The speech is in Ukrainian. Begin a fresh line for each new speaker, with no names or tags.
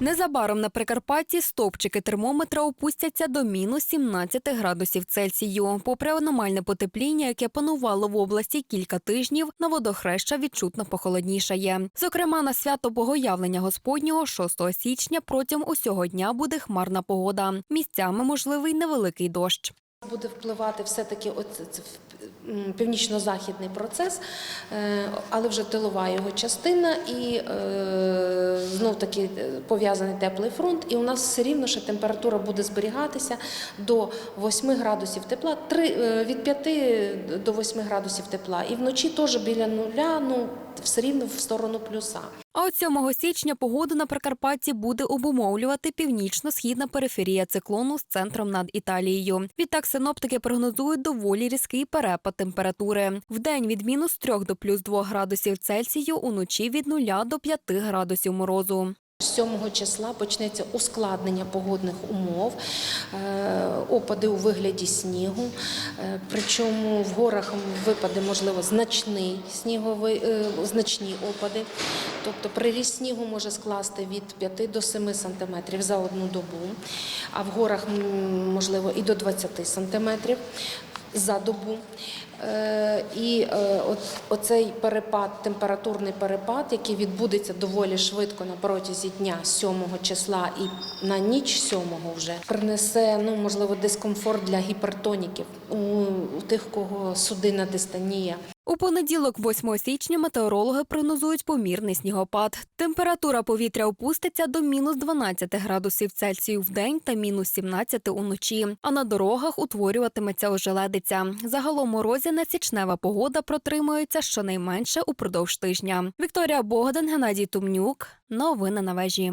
Незабаром на Прикарпатті стовпчики термометра опустяться до мінус 17 градусів Цельсію. Попри аномальне потепління, яке панувало в області кілька тижнів, на водохреща відчутно похолоднішає. Зокрема, на свято Богоявлення Господнього 6 січня протягом усього дня буде хмарна погода. Місцями можливий невеликий дощ.
Буде впливати все-таки північно-західний процес, е, але вже тилова його частина, і е, знов таки пов'язаний теплий фронт. І у нас все рівно ще температура буде зберігатися до 8 градусів тепла, три- е, від 5 до 8 градусів тепла. І вночі теж біля нуля, ну все рівно в сторону плюса.
От 7 січня погоду на Прикарпатті буде обумовлювати північно-східна периферія циклону з центром над Італією. Відтак синоптики прогнозують доволі різкий перепад температури. Вдень від мінус 3 до плюс 2 градусів Цельсію, уночі від 0 до 5 градусів морозу.
З 7 числа почнеться ускладнення погодних умов, е, опади у вигляді снігу. Е, Причому в горах випаде, можливо, значний сніговий, е, значні опади. Тобто приріст снігу може скласти від 5 до 7 сантиметрів за одну добу, а в горах можливо і до 20 сантиметрів за добу. Е, І е, от, оцей перепад, температурний перепад, який відбудеться доволі швидко на протязі дня 7 числа і на ніч 7 вже принесе ну можливо дискомфорт для гіпертоніків у, у тих, кого судинна дистанія.
У понеділок, 8 січня, метеорологи прогнозують помірний снігопад. Температура повітря опуститься до мінус 12 градусів Цельсію в день та мінус 17 уночі. А на дорогах утворюватиметься ожеледиця. Загалом морозяна січнева погода протримується щонайменше упродовж тижня. Вікторія Богдан, Геннадій Тумнюк. Новини на вежі.